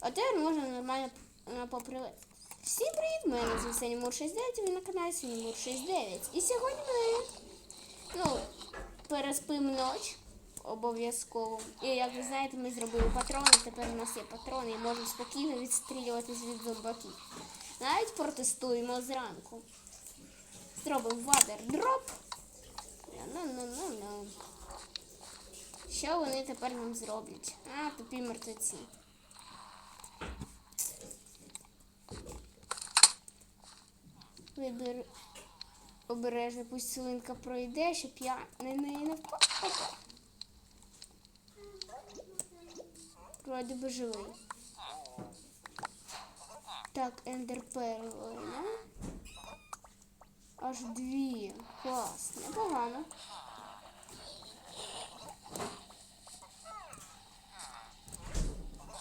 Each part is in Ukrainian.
А тепер можна нормально е, попривати. Всім привіт! Мене звуть Сенімур 69, ви на каналі Сенімур 69. І сьогодні ми ну, переспимо ніч обов'язково. І як ви знаєте, ми зробили патрони, тепер у нас є патрони і можемо спокійно відстрілюватись від зомбаків. Навіть протестуємо зранку. Зробимо вадер дроп. Ну-ну-ну-ну. Що вони тепер нам зроблять? А, тупі мертвеці. Вибір обережно, пусть свинка пройде, щоб я на неї не впав. Опа. Вроді би живий. Так, ендер перлина. Аж дві. Клас, непогано.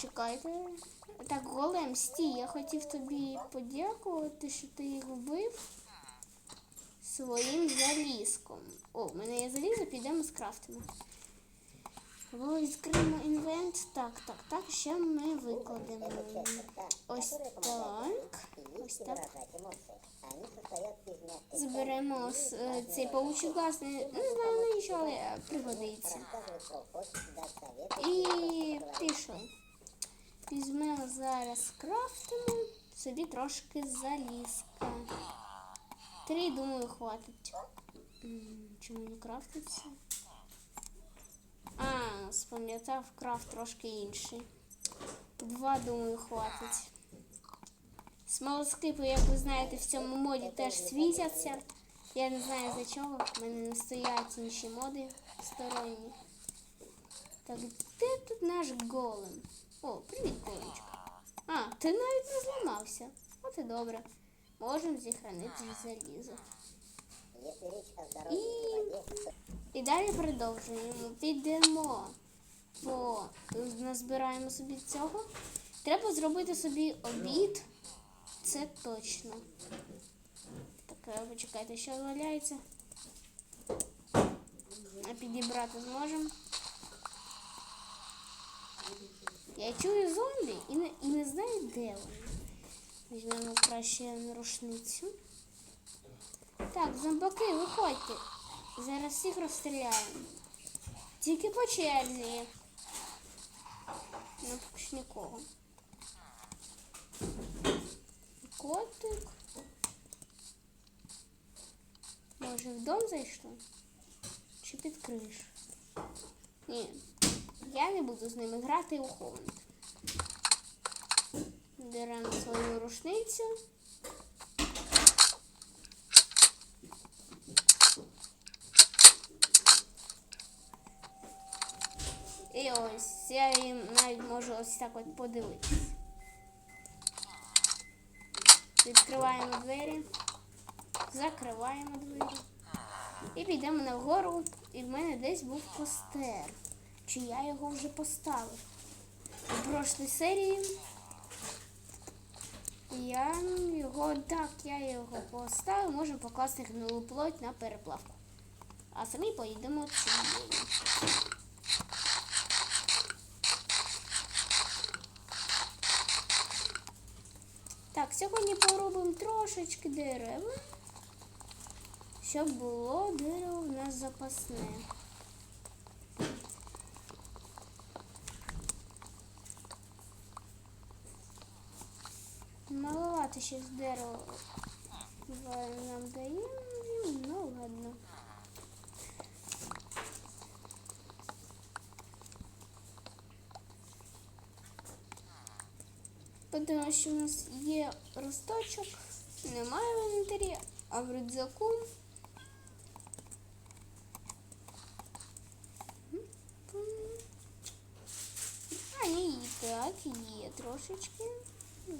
Чекайте. Так, голем, стій, я хотів тобі подякувати, що ти їх вбив своїм залізком. О, в мене є залізо, підемо скрафтимо. Або відкриємо інвент. Так, так, так, ще ми викладемо. Ось так. Ось так. Зберемо е, цей паучий глаз. Не, знаю навіщо, але пригодиться. І пішов. Візьмемо зараз крафтимо собі трошки залізка. Три, думаю, хватить. Чому не крафтиться? А, спам'ятав крафт трошки інший. Два, думаю, хватить. Смолоскипи, як ви знаєте, в цьому моді теж світяться. Я не знаю за чого. В мене не стоять інші моди сторонні. Так, де тут наш голем? О, привіт, големчик. А, ти навіть не зламався. От і добре. Можемо зіхранити залізо. І, і далі продовжуємо. Підемо по назбираємо собі цього. Треба зробити собі обід. Це точно. Так, почекайте, що валяється. А підібрати зможемо. Я чую зомбі і не, і не знаю, де вони. Візьмемо краще рушницю. Так, зомбаки, виходьте. Зараз всіх розстріляємо. Тільки по черзі. Ну, поки ж нікого. Котик. Може в дом зайшло? Чи під кришу? Ні. Я не буду з ними грати і ухованки. Беремо свою рушницю. І ось я їм навіть можу ось так от подивитись. Відкриваємо двері, закриваємо двері. І підемо нагору. І в мене десь був постер. Чи я його вже поставив? У прошлій серії я його так, я його поставив, можемо покласти гнилу плоть на переплавку. А самі поїдемо цією. Так, сьогодні поробимо трошечки дерева, щоб було дерево в нас запасне. ще з дерева нам дає, ну ладно. Подивимося, що у нас є росточок, немає в інвентарі, а в рюкзаку. А, ні, так, є трошечки.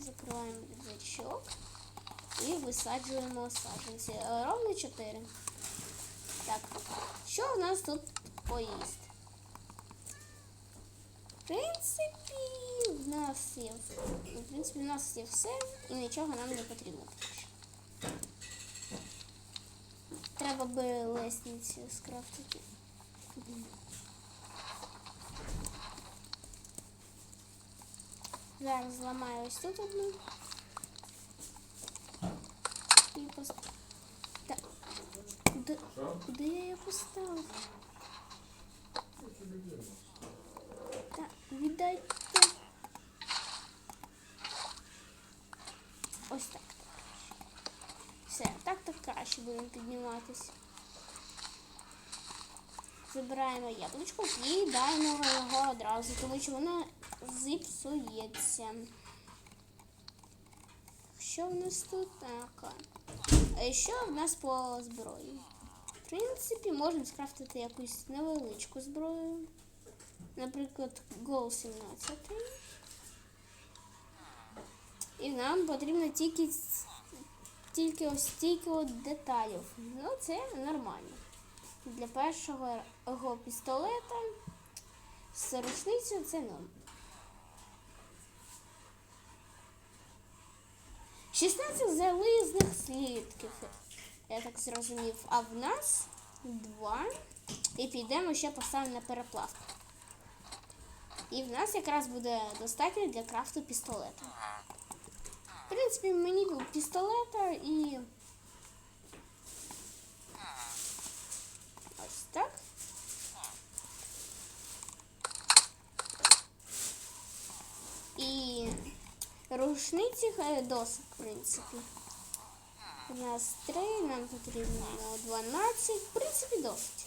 Закриваємо рюкзачок і висаджуємо саджанці. Е, Ровно 4. Так, що в нас тут поїсти? В принципі, в нас є. В принципі, в нас є все і нічого нам не потрібно. Треба би лестниці скрафтити. Зараз зламаю ось тут одну. І пост... Та... Куди... Куди я її поставив? Та віддайте. Ось так. Все, так то краще будемо підніматися. Забираємо яблучко і даємо його одразу, тому що воно зіпсується. Що в нас тут? Так. А що в нас по зброї? В принципі, можемо скрафтити якусь невеличку зброю. Наприклад, Гол 17. І нам потрібно тільки, тільки ось стільки от деталів. Ну, це нормально. Для першого пістолета з рушницею це норм. 16 залізних слідків, я так зрозумів. А в нас два. І підемо ще поставимо на переплавку. І в нас якраз буде достатньо для крафту пістолета. В принципі, мені був пістолета і. Ось так. І рушниці е, досить, в принципі. У нас три, нам потрібно 12. В принципі, досить.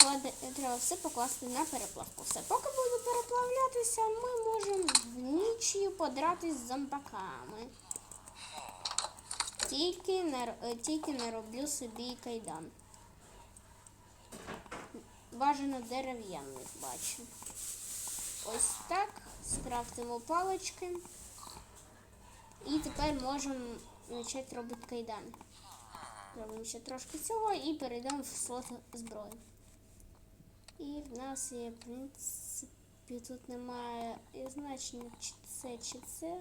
Кладе- Треба все покласти на переплавку. Все, поки буду переплавлятися, ми можемо в нічі подратись з зомбаками. Тільки не, е, тільки не роблю собі кайдан. Бажано дерев'яний бачу. Ось так. Скрафтимо палички. І тепер можемо почати робити кайдан. Робимо ще трошки цього і перейдемо в слот зброї. І в нас є, в принципі, тут немає значення, чи це, чи це.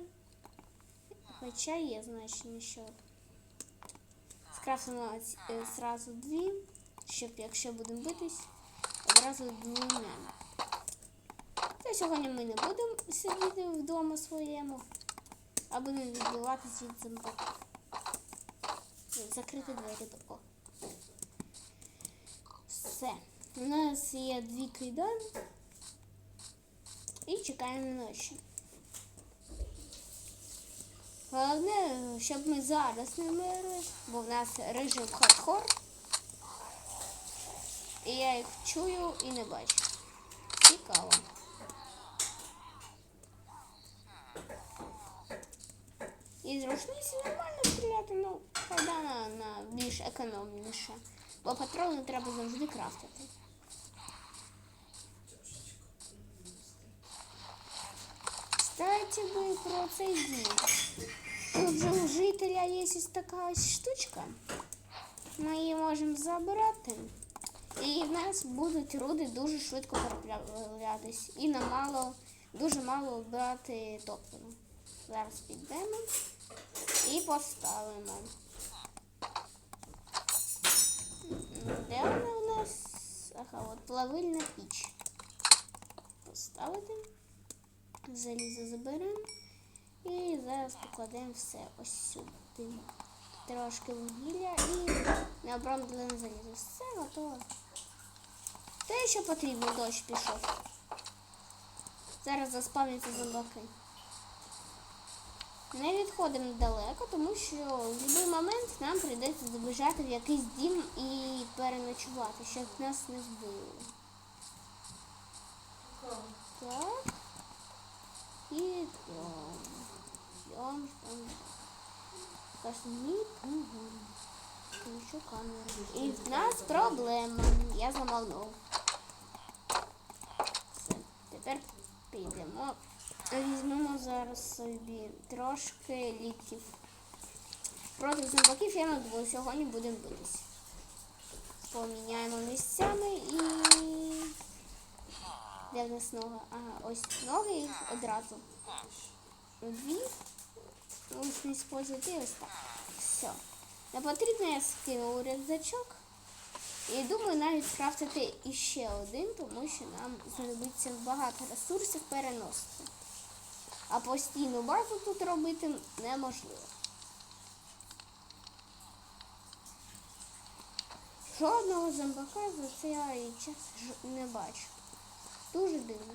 Хоча є значення, що скрафтимо ці- е, дві, щоб якщо будемо битись, одразу двома. Та сьогодні ми не будемо сидіти вдома своєму, а будемо відбиватися від зомбаків. Закрити двері тако. Все. У нас є дві кайдани. І чекаємо ночі. Головне, щоб ми зараз не мирили, бо в нас режим хардкор. І я їх чую і не бачу. Цікаво. І з рушниці нормально стріляти, ну, кайдана на більш економніше. Бо патрони треба завжди крафтити. Кстати, би про цей дім. Тут же у жителя є ось така ось штучка. Ми її можемо забирати. І в нас будуть руди дуже швидко переплавлятись. І на мало, дуже мало брати топлива. Зараз підемо і поставимо. Де вона у нас? Ага, от плавильна піч. Поставити. Залізо заберемо. І зараз покладемо все ось сюди. Трошки вугілля і необроблене залізо. Все готово. Те, що потрібно, дощ пішов. Зараз заспавняться зомбаки. Не відходимо далеко, тому що в будь-який момент нам прийдеться забіжати в якийсь дім і переночувати, щоб нас не збили. Так. І йдем. Йдем, йдем. Кашмір. Угу. Включу камеру. І в нас проблема. Я зламав ногу. Все. Тепер підемо. Візьмемо зараз собі трошки ліків. Проти зомбаків я думаю, сьогодні будемо битися. Поміняємо місцями і. Де в нас нога? Ага, ось ноги одразу. Дві. Ось не спозити ось так. Все. Не потрібно я скину рюкзачок. І думаю навіть скрафтити іще один, тому що нам знадобиться багато ресурсів переносити. А постійну базу тут робити неможливо. Жодного зомбака за цей час не бачу. Дуже дивно.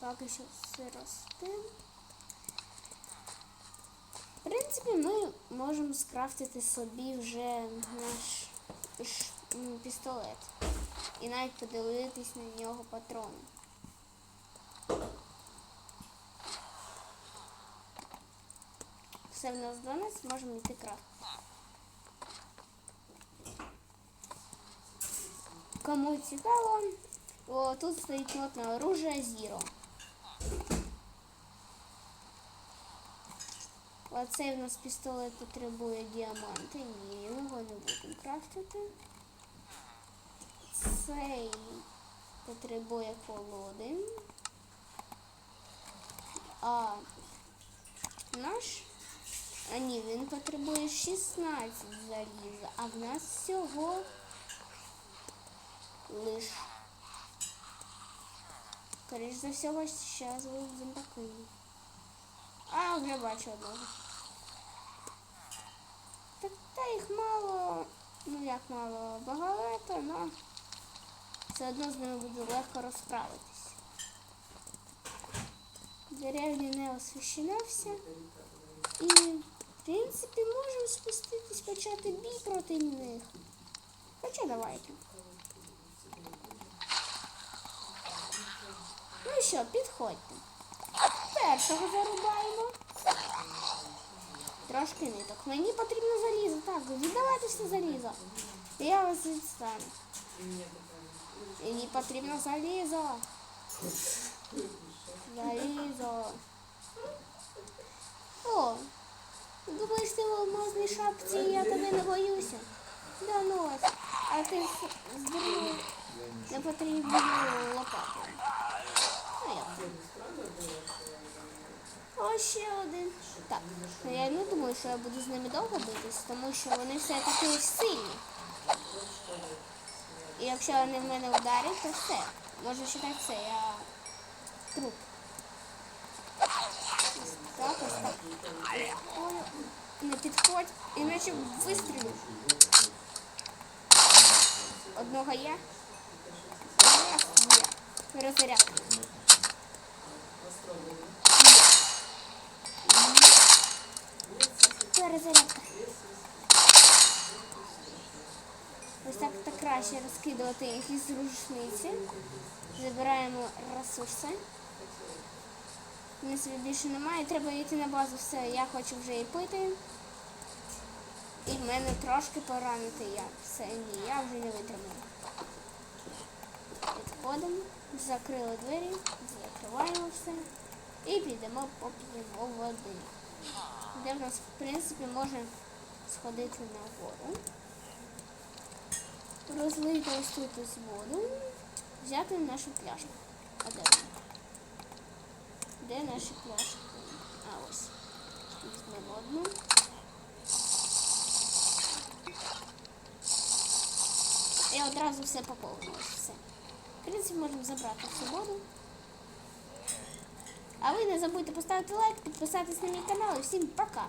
Поки що все росте. В принципі, ми можемо скрафтити собі вже наш пістолет. І навіть подивитись на нього патрони. Все в нас 12, можемо йти крафтити. Кому цікаво, о, тут стоїть нотне оружие Zero. Оцей в нас пістолет потребує діаманти. Ні, його не будемо крафтити. Цей потребує колоди. А наш. А ні, він потребує 16 заліза, а в нас всього лиш. Скоріш за всього, зараз будуть зомбаки. А, вже бачу одного. Так та їх мало, ну як мало, багато, але все одно з ними буде легко розправитись. Деревня не освіщена вся. І, в принципі, можемо спуститись, почати бій проти них. Хоча давайте. Ну що, підходьте. Першого зарубаємо. Трошки ниток. Мені потрібно залізо. Так, віддавайте все залізо. Я вас відстану. Мені потрібно залізо. Залізо. О, думаєш, ти в алмазній шапці, я тебе не боюся. Да ну ось. А ти з- здурів не потрібно лопату. Ось ще один. Так, я не думаю, що я буду з ними довго битись, тому що вони все-таки сильні. І якщо вони в мене ударять, то все. Можу вважати все, я труп. Так, ось так. Не підходь, іначе вистрілю. Одного є. Раз, є. Перезарядка. Перезарядка. Ось так так краще розкидувати якісь рушниці. Забираємо ресурси. У нас більше немає, треба йти на базу, все, я хочу вже і пити. І в мене трошки поранити я. Все, ні, я вже не витримаю. Підходимо, закрили двері, закриваємо все і підемо поп'ємо води. Де в нас, в принципі, може сходити на воду. Розлити ось тут ось воду, взяти нашу пляшку. А де вона? Де наші пляшки? А ось. Візьмемо одну. І одразу все поповнилось. Все. В принципі, можемо забрати всю воду. А ви не забудьте поставити лайк, підписатись на мій канал і всім пока!